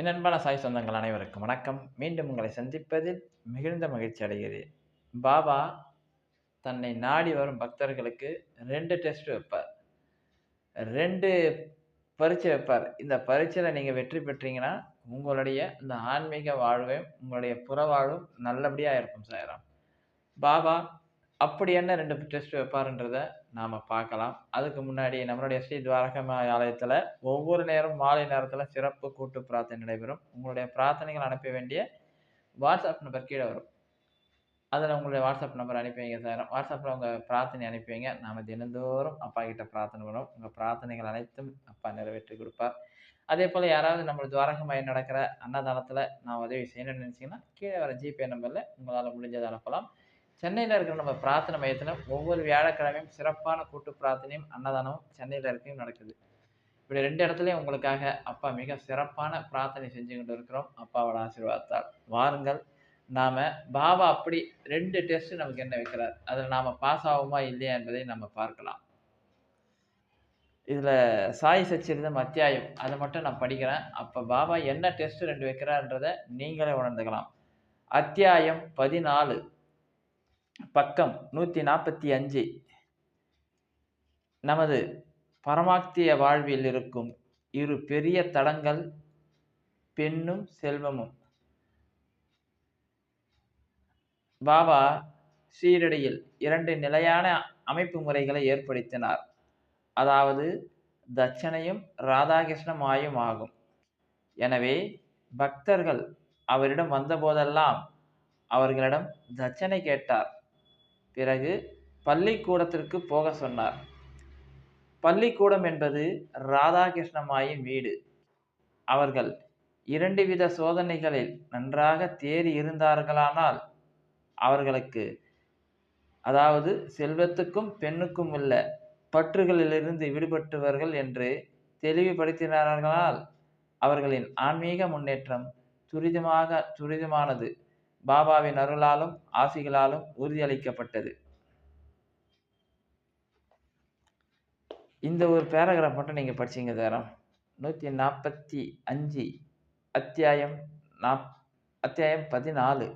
என் அன்பான சாய் சொந்தங்கள் அனைவருக்கும் வணக்கம். மீண்டும் உங்களை சந்திப்பதில் மிகுந்த மகிழ்ச்சி அடைகிறேன். பாபா தன்னை நாடி வரும் பக்தர்களுக்கு ரெண்டு டெஸ்ட் வைப்பார். ரெண்டு பரீட்சை வைப்பார். இந்த பரீட்சையில் நீங்கள் வெற்றி பெற்றீங்கன்னா உங்களுடைய இந்த ஆன்மீக வாழ்வையும் உங்களுடைய புற வாழ்வும் நல்லபடியாக இருக்கும் சாயராம். பாபா அப்படி என்ன ரெண்டு டெஸ்ட் வைப்பாருன்றத நாம் பார்க்கலாம். அதுக்கு முன்னாடி நம்மளுடைய ஸ்ரீ துவாரகமா ஆலயத்தில் ஒவ்வொரு நேரம் மாலை நேரத்தில் சிறப்பு கூட்டு பிரார்த்தனை நடைபெறும். உங்களுடைய பிரார்த்தனைகள் அனுப்ப வேண்டிய வாட்ஸ்அப் நம்பர் கீழே வரும். அதில் உங்களுடைய வாட்ஸ்அப் நம்பர் அனுப்பி வைங்க சார். வாட்ஸ்அப்பில் உங்கள் பிரார்த்தனை அனுப்பி வைங்க. நாம் தினந்தோறும் அப்பா கிட்ட பிரார்த்தனை பண்ணுவோம். உங்கள் பிரார்த்தனைகள் அனைத்தும் அப்பா நிறைவேற்றி கொடுப்பார். அதே போல் யாராவது நம்ம துவாரகமாய் நடக்கிற அன்னதானத்தில் நான் உதவி செய்யணும்னு நினச்சிங்கன்னா கீழே வர ஜிபே நம்பரில் உங்களால் முடிஞ்சதை அனுப்பலாம். சென்னையில் இருக்கிற நம்ம பிரார்த்தனை மையத்தில் ஒவ்வொரு வியாழக்கிழமையும் சிறப்பான கூட்டு பிரார்த்தனையும் அன்னதானமும் சென்னையில் இருக்கையும் நடக்குது. இப்படி ரெண்டு இடத்துலையும் உங்களுக்காக அப்பா மிக சிறப்பான பிரார்த்தனை செஞ்சு கொண்டு இருக்கிறோம். அப்பாவோட ஆசீர்வாதத்தால். வாருங்கள். நாம் பாபா அப்படி ரெண்டு டெஸ்ட் நமக்கு என்ன வைக்கிறார்? அதில் நாம் பாஸ் ஆகுமா இல்லையா என்பதை நம்ம பார்க்கலாம். இதில் சாய் சச்சரிதம் அத்தியாயம். அதை மட்டும் நான் படிக்கிறேன். அப்போ பாபா என்ன டெஸ்ட் ரெண்டு வைக்கிறார்ன்றதை நீங்களே உணர்ந்துக்கலாம். அத்தியாயம் பதினாலு. பக்கம் நூற்றி நாற்பத்தி அஞ்சு. நமது பரமாக்திய வாழ்வில் இருக்கும் இரு பெரிய தடங்கள் பெண்ணும் செல்வமும். பாபா சீரடியில் இரண்டு நிலையான அமைப்பு முறைகளை ஏற்படுத்தினார். அதாவது தட்சணையும் ராதாகிருஷ்ணமாயும் ஆகும். எனவே பக்தர்கள் அவரிடம் வந்தபோதெல்லாம் அவர்களிடம் தட்சணை கேட்டார். பிறகு பள்ளிக்கூடத்திற்கு போக சொன்னார். பள்ளிக்கூடம் என்பது ராதாகிருஷ்ணமாயின் வீடு. அவர்கள் இரண்டு வித சோதனைகளில் நன்றாக தேறி இருந்தார்களானால் அவர்களுக்கு அதாவது செல்வத்துக்கும் பெண்ணுக்கும் உள்ள பற்றுகளிலிருந்து விடுபட்டவர்கள் என்று தெளிவுபடுத்தினார்களால் அவர்களின் ஆன்மீக முன்னேற்றம் துரிதமாக துரிதமானது. பாபாவின் அருளாலும் ஆசிகளாலும் உறுதியளிக்கப்பட்டது. இந்த ஒரு பேராகிராஃப் மட்டும் நீங்கள் படிச்சீங்க தரம் நூற்றி நாற்பத்தி அஞ்சு அத்தியாயம் நாப் அத்தியாயம் பதினாலு.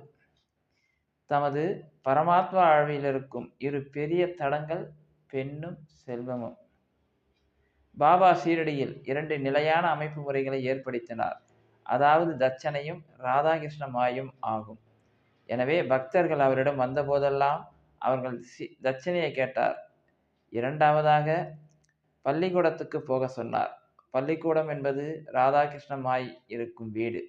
தமது பரமாத்மா ஆழ்வில் இருக்கும் இரு பெரிய தடங்கள் பெண்ணும் செல்வமும். பாபா சீரடியில் இரண்டு நிலையான அமைப்பு முறைகளை ஏற்படுத்தினார். அதாவது தட்சணையும் ராதாகிருஷ்ண மாயும் ஆகும். எனவே பக்தர்கள் அவரிடம் வந்தபோதெல்லாம் அவர்கள் சி தட்சணையை கேட்டார். இரண்டாவதாக பள்ளிக்கூடத்துக்கு போக சொன்னார். பள்ளிக்கூடம் என்பது ராதாகிருஷ்ணமாய் இருக்கும் வீடு.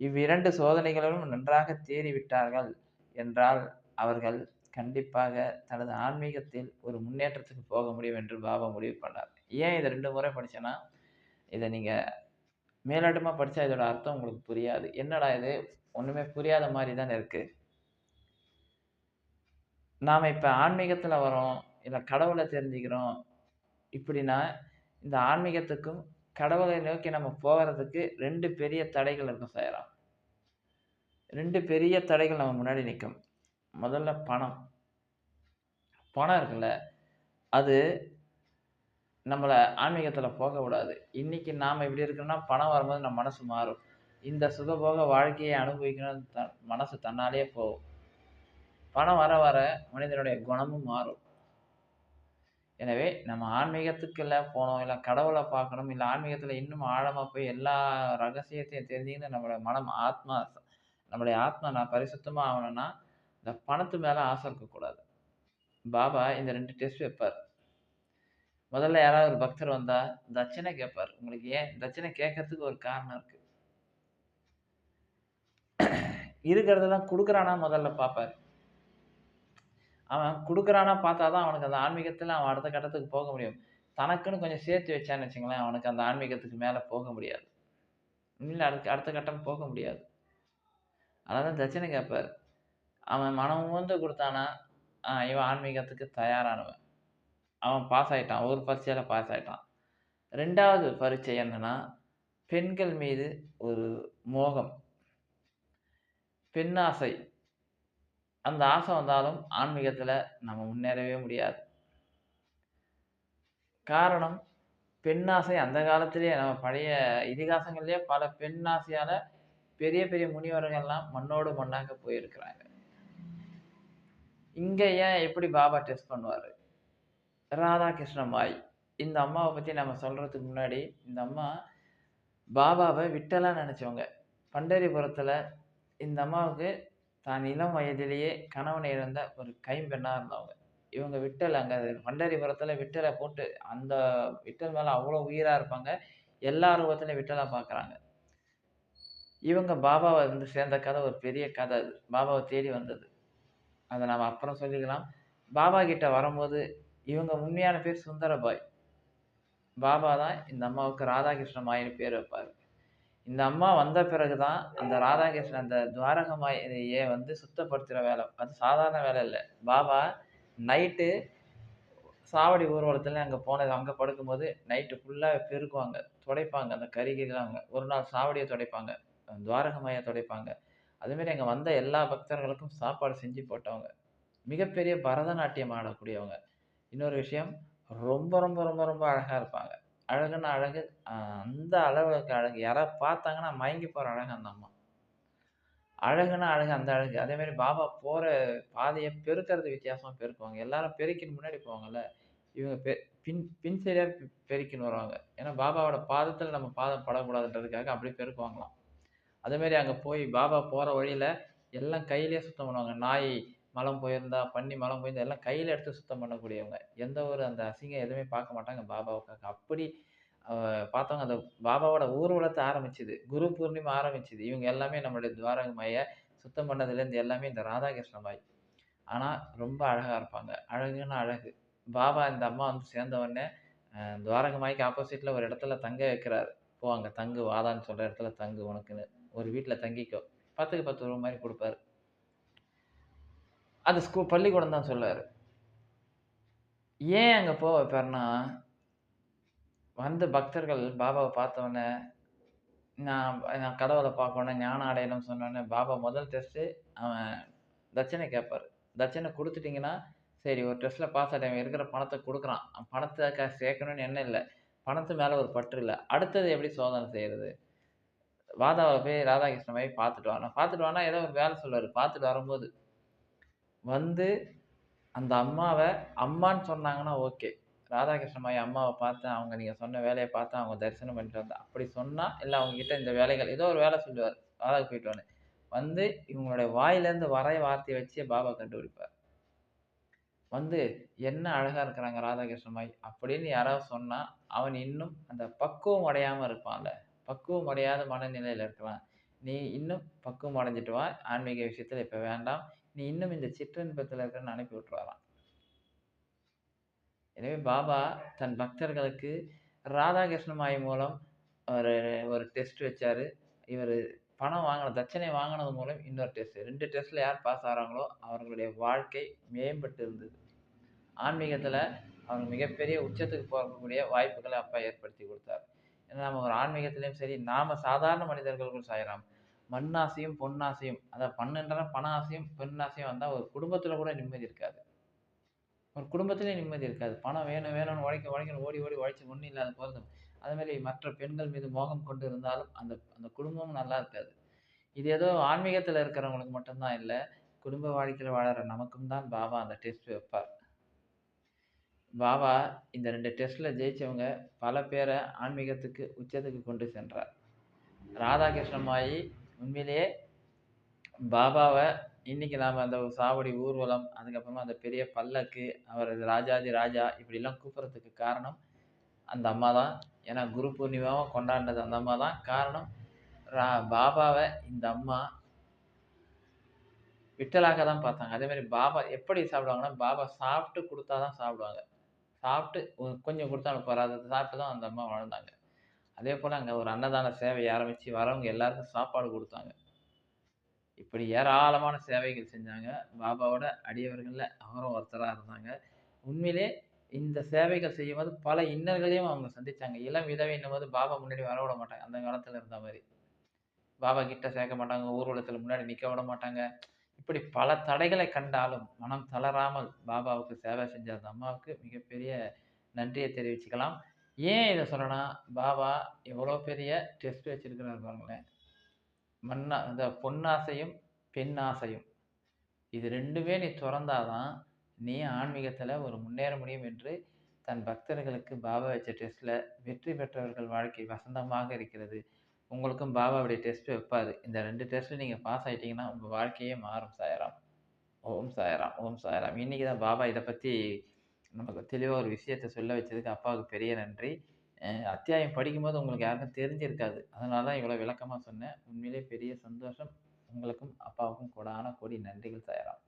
இவ்விரண்டு சோதனைகளிலும் நன்றாக தேறிவிட்டார்கள் என்றால் அவர்கள் கண்டிப்பாக தனது ஆன்மீகத்தில் ஒரு முன்னேற்றத்துக்கு போக முடியும் என்று பாபா முடிவு பண்ணார். ஏன் இதை ரெண்டு முறை படித்தேன்னா இதை நீங்கள் மேலாட்டமாக படித்தா இதோட அர்த்தம் உங்களுக்கு புரியாது. என்னடா இது? ஒன்றுமே புரியாத மாதிரி தானே இருக்குது நாம் இப்போ ஆன்மீகத்தில் வரோம் இல்லை கடவுளை தெரிஞ்சுக்கிறோம் இப்படின்னா இந்த ஆன்மீகத்துக்கும் கடவுளை நோக்கி நம்ம போகிறதுக்கு ரெண்டு பெரிய தடைகள் இருக்கும் செய்யலாம் ரெண்டு பெரிய தடைகள் நம்ம முன்னாடி நிற்கும் முதல்ல பணம். பணம் இருக்குல்ல அது நம்மளை ஆன்மீகத்தில் போக விடாது இன்றைக்கி நாம் இப்படி இருக்கோம்னா பணம் வரும்போது நம்ம மனசு மாறும். இந்த சுகபோக வாழ்க்கையை அனுபவிக்கணும்னு த மனசு தன்னாலே போகும். பணம் வர வர மனிதனுடைய குணமும் மாறும். எனவே நம்ம ஆன்மீகத்துக்குள்ள போனோம் இல்லை கடவுளை பார்க்கணும் இல்லை ஆன்மீகத்தில் இன்னும் ஆழமாக போய் எல்லா ரகசியத்தையும் தெரிஞ்சுக்கின்னு நம்மளோட மனம் ஆத்மா நம்மளுடைய ஆத்மா நான் பரிசுத்தமாக ஆகணும்னா இந்த பணத்து மேலே ஆசை இருக்கக்கூடாது. பாபா இந்த ரெண்டு டெஸ்ட் வைப்பார். முதல்ல யாராவது ஒரு பக்தர் வந்தால் தட்சணை கேட்பார் உங்களுக்கு ஏன் தட்சணை கேட்கறதுக்கு ஒரு காரணம் இருக்குது இருக்கிறதெல்லாம் கொடுக்குறானா முதல்ல பார்ப்பார். அவன் கொடுக்குறானா பார்த்தா தான் அவனுக்கு அந்த ஆன்மீகத்தில் அவன் அடுத்த கட்டத்துக்கு போக முடியும். தனக்குன்னு கொஞ்சம் சேர்த்து வச்சான்னு வச்சுங்களேன் அவனுக்கு அந்த ஆன்மீகத்துக்கு மேலே போக முடியாது. இல்லை அடுத்த அடுத்த கட்டம் போக முடியாது. அதனால தான் தட்சணை கேட்பார் அவன் மனம் வந்து கொடுத்தானா இவன் ஆன்மீகத்துக்கு தயாரானவன். அவன் பாஸ் ஆகிட்டான் ஒரு பரீட்சையில் பாஸ் ஆகிட்டான் ரெண்டாவது பரீட்சை என்னென்னா பெண்கள் மீது ஒரு மோகம். பெண்ணாசை அந்த ஆசை வந்தாலும் ஆன்மீகத்தில் நம்ம முன்னேறவே முடியாது. காரணம் பெண்ணாசை அந்த காலத்திலேயே நம்ம பழைய இதிகாசங்கள்லேயே பல பெண்ணாசையால் பெரிய பெரிய முனிவர்கள்லாம் மண்ணோடு மண்ணாக போயிருக்கிறாங்க. இங்கே ஏன் எப்படி பாபா டெஸ்ட் பண்ணுவார்? ராதாகிருஷ்ணமாய். இந்த அம்மாவை பற்றி நம்ம சொல்கிறதுக்கு முன்னாடி, இந்த அம்மா பாபாவை விட்டலாம் நினச்சவங்க. பண்டரிபுரத்தில் இந்த அம்மாவுக்கு தான் இளம் வயதிலேயே கணவனை இழந்த ஒரு கைம்பெண்ணாக இருந்தவங்க. இவங்க விட்டல் அங்கே பண்டரிபுரத்தில் விட்டலை போட்டு அந்த விட்டல் மேலே அவ்வளோ உயிராக இருப்பாங்க. எல்லா ரூபத்திலயும் விட்டலை பார்க்குறாங்க. இவங்க பாபாவை வந்து சேர்ந்த கதை ஒரு பெரிய கதை அது. பாபாவை தேடி வந்தது. அதை நாம் அப்புறம் சொல்லிக்கலாம். பாபா கிட்ட வரும்போது, இவங்க உண்மையான பேர் சுந்தரபாய். பாபா தான் இந்த அம்மாவுக்கு ராதாகிருஷ்ண மாயின்னு பேர் வைப்பார் இந்த அம்மா வந்த பிறகு தான் அந்த ராதாகிருஷ்ணன் அந்த துவாரகமாயிய வந்து சுத்தப்படுத்துகிற வேலை. அது சாதாரண வேலை இல்லை பாபா நைட்டு சாவடி ஊர்வலத்தில் அங்கே போனது அங்கே படுக்கும்போது நைட்டு ஃபுல்லாக பெருக்குவாங்க. துடைப்பாங்க. அந்த கரி அங்கே ஒரு நாள் சாவடியை துடைப்பாங்க. துவாரகமாயை துடைப்பாங்க. அதுமாரி அங்கே வந்த எல்லா பக்தர்களுக்கும் சாப்பாடு செஞ்சு போட்டவங்க. மிகப்பெரிய பரதநாட்டியம் ஆடக்கூடியவங்க. இன்னொரு விஷயம், ரொம்ப ரொம்ப ரொம்ப ரொம்ப அழகாக இருப்பாங்க. அழகுன்னா அழகு, அந்த அளவுக்கு அழகு. யாராவது பார்த்தாங்கன்னா மயங்கி போகிற அழகு அந்த அம்மா. அழகுன்னா அழகு, அந்த அழகு. அதேமாரி பாபா போகிற பாதையை பெருக்கிறது வித்தியாசமாக பெருக்குவாங்க. எல்லாரும் பெருக்கின்னு முன்னாடி போவாங்கல்ல, இவங்க பெ பின் பின் சைடாக பெருக்கின்னு வருவாங்க. ஏன்னா பாபாவோட பாதத்தில் நம்ம பாதம் படக்கூடாதுன்றதுக்காக அப்படி பெருக்குவாங்களாம். அதேமாரி அங்கே போய் பாபா போகிற வழியில் எல்லாம் கையிலேயே சுத்தம் பண்ணுவாங்க. நாய் மலம் போயிருந்தா, பண்ணி மலம் போயிருந்தா எல்லாம் கையில் எடுத்து சுத்தம் பண்ணக்கூடியவங்க. எந்த ஒரு அந்த அசிங்கம் எதுவுமே பார்க்க மாட்டாங்க பாபாவுக்காக. அப்படி பார்த்தவங்க அந்த பாபாவோட ஊர்வலத்தை ஆரம்பிச்சது. குரு பூர்ணிமா ஆரம்பிச்சுது இவங்க எல்லாமே நம்மளுடைய துவாரகமாய சுத்தம் பண்ணதுலேருந்து எல்லாமே இந்த ராதாகிருஷ்ண மாய். ஆனால் ரொம்ப அழகாக இருப்பாங்க. அழகுன்னா அழகு. பாபா இந்த அம்மா வந்து சேர்ந்தவொடனே துவாரகமாய்க்கு ஆப்போசிட்டில் ஒரு இடத்துல தங்க வைக்கிறார் "போ தங்கு வாதான்னு சொல்கிற இடத்துல தங்கு உனக்குன்னு. ஒரு வீட்டில் தங்கிக்கோ." பத்துக்கு பத்து ரூபா மாதிரி கொடுப்பாரு அது ஸ்கூ பள்ளிக்கூடம் தான் சொல்லுவார் ஏன் அங்கே போக வைப்பாருன்னா, வந்த பக்தர்கள் பாபாவை பார்த்த நான் நான் கடவுளை பார்க்கணும், ஞானம் அடையணும்னு சொன்ன பாபா முதல் டெஸ்ட்டு அவன் தட்சணை கேட்பாரு. தட்சணை கொடுத்துட்டிங்கன்னா சரி ஒரு டெஸ்ட்டில் பாஸ் ஆகிட்டேன் இருக்கிற பணத்தை கொடுக்குறான். பணத்தை க சேர்க்கணும்னு என்ன இல்லை. பணத்து மேலே ஒரு பற்று இல்லை. அடுத்தது எப்படி சோதனை செய்கிறது வாதாவை போய் ராதாகிருஷ்ணன் போய் பார்த்துட்டு வான்னா, பார்த்துட்டு வானா ஏதோ ஒரு வேலை சொல்லுவார். பார்த்துட்டு வரும்போது, வந்து அந்த அம்மாவை அம்மான்னு சொன்னாங்கன்னா ஓகே. ராதாகிருஷ்ணமாயி அம்மாவை பார்த்தேன். அவங்க நீங்கள் சொன்ன வேலையை பார்த்தேன். அவங்க தரிசனம் பண்ணிட்டு வந்தேன். அப்படி சொன்னால் இல்லை அவங்கக்கிட்ட இந்த வேலைகள் ஏதோ ஒரு வேலை சொல்லுவார் வாதாக்கு போயிட்டு வான்னு. வந்து இவங்களுடைய வாயிலேருந்து வரைய வார்த்தையை வச்சு பாபா கண்டுபிடிப்பார். வந்து என்ன அழகாக இருக்கிறாங்க ராதாகிருஷ்ணமாய் அப்படின்னு யாராவது சொன்னால் அவன் இன்னும் அந்த பக்குவம் அடையாமல் இருப்பான்ல. பக்குவம் அடையாத மனநிலையில் இருக்கலாம். நீ இன்னும் பக்குவம் அடைஞ்சுட்டு வா. ஆன்மீக விஷயத்தில் இப்போ வேண்டாம். நீ இன்னும் இந்த சிற்றன்பத்தில் இருக்கன்னு அனுப்பி விட்டுருவாராம். எனவே பாபா தன் பக்தர்களுக்கு ராதாகிருஷ்ணமாயி மூலம் ஒரு ஒரு டெஸ்ட் வச்சார் இவர் பணம் வாங்கின தட்சணை வாங்கினது மூலம் இன்னொரு டெஸ்ட். ரெண்டு டெஸ்ட்டில் யார் பாஸ் ஆகிறாங்களோ அவர்களுடைய வாழ்க்கை மேம்பட்டு இருந்தது. ஆன்மீகத்தில் அவங்க மிகப்பெரிய உச்சத்துக்கு போகக்கூடிய வாய்ப்புகளை அப்பா ஏற்படுத்தி கொடுத்தார் ஏன்னா நம்ம ஒரு ஆன்மீகத்திலையும் சரி, நாம சாதாரண மனிதர்களுக்கும் சாய்ராம். மண்ணாசையும், பொன்னாசையும் அதான் பண்ணுன்றன பண ஆசையும், பெண் ஆசையும் வந்தால் ஒரு குடும்பத்தில் கூட நிம்மதி இருக்காது. ஒரு குடும்பத்திலே நிம்மதி இருக்காது. பணம் வேணும் வேணும்னு உழைக்க உழைக்கணும் ஓடி ஓடி உழைச்சி ஒண்ணும் இல்லாத போறது. அதுமாரி மற்ற பெண்கள் மீது மோகம் கொண்டு இருந்தாலும், அந்த அந்த குடும்பமும் நல்லா இருக்காது. இது ஏதோ ஆன்மீகத்தில் இருக்கிறவங்களுக்கு மட்டும்தான் இல்லை குடும்ப வாழ்க்கையில் வாழற நமக்கும் தான் பாபா அந்த டெஸ்ட் வைப்பார். பாபா இந்த ரெண்டு டெஸ்ட்டில் ஜெயிச்சவங்க பல பேரை ஆன்மீகத்துக்கு உச்சத்துக்கு கொண்டு சென்றார். ராதாகிருஷ்ணமாயி உண்மையிலேயே பாபாவை இன்னைக்கு நாம் அந்த சாவடி ஊர்வலம், அதுக்கப்புறமா அந்த பெரிய பல்லக்கு, அவரது ராஜாதி ராஜா இப்படிலாம் கூப்பிட்றதுக்கு காரணம் அந்த அம்மா தான். ஏன்னா குரு பூர்ணிமாவும் கொண்டாடினது அந்த அம்மா தான். காரணம் ரா பாபாவை இந்த அம்மா விட்டலாக தான் பார்த்தாங்க. அதேமாதிரி பாபா எப்படி சாப்பிடுவாங்கன்னா, பாபா சாப்பிட்டு கொடுத்தா தான் சாப்பிடுவாங்க. சாப்பிட்டு கொஞ்சம் கொடுத்தா போறாது. சாப்பிட்டு தான் அந்த அம்மா அதே போல் அங்கே ஒரு அன்னதான சேவை ஆரம்பித்து வரவங்க எல்லாருக்கும் சாப்பாடு கொடுத்தாங்க இப்படி ஏராளமான சேவைகள் செஞ்சாங்க. பாபாவோட அடியவர்களில் அவரும் ஒருத்தராக இருந்தாங்க. உண்மையிலே இந்த சேவைகள் செய்யும்போது பல இன்னல்களையும் அவங்க சந்தித்தாங்க இளம் விதவைன்னும்போது பாபா முன்னாடி வரவிட மாட்டாங்க. அந்த காலத்தில் இருந்த மாதிரி பாபா கிட்ட சேர்க்க மாட்டாங்க. ஊர்வலத்தில் முன்னாடி நிற்க விட மாட்டாங்க. இப்படி பல தடைகளை கண்டாலும், மனம் தளராமல் பாபாவுக்கு சேவை செஞ்ச அந்த அம்மாவுக்கு மிகப்பெரிய நன்றியை தெரிவிச்சுக்கலாம். ஏன் இதை சொல்கிறேன்னா பாபா எவ்வளோ பெரிய டெஸ்ட் வச்சுருக்கிறாரு பாருங்களேன். மண்ணா இந்த பொன்னாசையும், பெண் ஆசையும். இது ரெண்டுமே நீ திறந்தாதான் நீ ஆன்மீகத்தில் ஒரு முன்னேற முடியும் என்று தன் பக்தர்களுக்கு பாபா வச்ச டெஸ்ட்டில் வெற்றி பெற்றவர்கள் வாழ்க்கை வசந்தமாக இருக்கிறது. உங்களுக்கும் பாபாவுடைய டெஸ்ட் வைப்பாது இந்த ரெண்டு டெஸ்ட்டில் நீங்கள் பாஸ் ஆகிட்டிங்கன்னா உங்கள் வாழ்க்கையே மாறும் சாயராம் ஓம் சாயராம் ஓம் சாயராம் இன்றைக்கி தான் பாபா இதை பற்றி நமக்கு தெளிவாக ஒரு விஷயத்த சொல்ல வச்சதுக்கு அப்பாவுக்கு பெரிய நன்றி. அத்தியாயம் படிக்கும்போது உங்களுக்கு யாருக்கும் தெரிஞ்சிருக்காது. அதனால தான் இவ்வளோ விளக்கமாக சொன்னேன். உண்மையிலேயே பெரிய சந்தோஷம். உங்களுக்கும், அப்பாவுக்கும் கோடான கோடி நன்றிகள் சாய்ராம்.